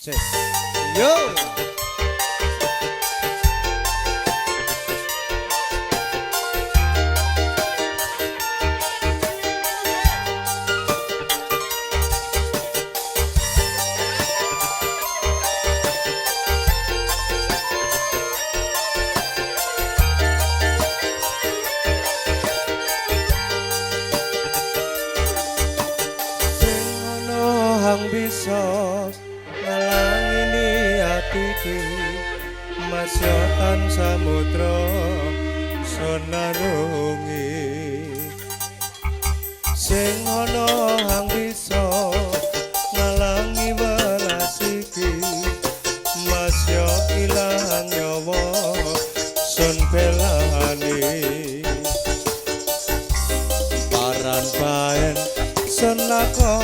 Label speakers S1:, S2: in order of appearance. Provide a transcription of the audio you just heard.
S1: Cek. Yo. Masyotan samudra sonarungi sing ana hang bisa ngalangi welas iki. Masya ilang nyawa son belani. Paran paen senako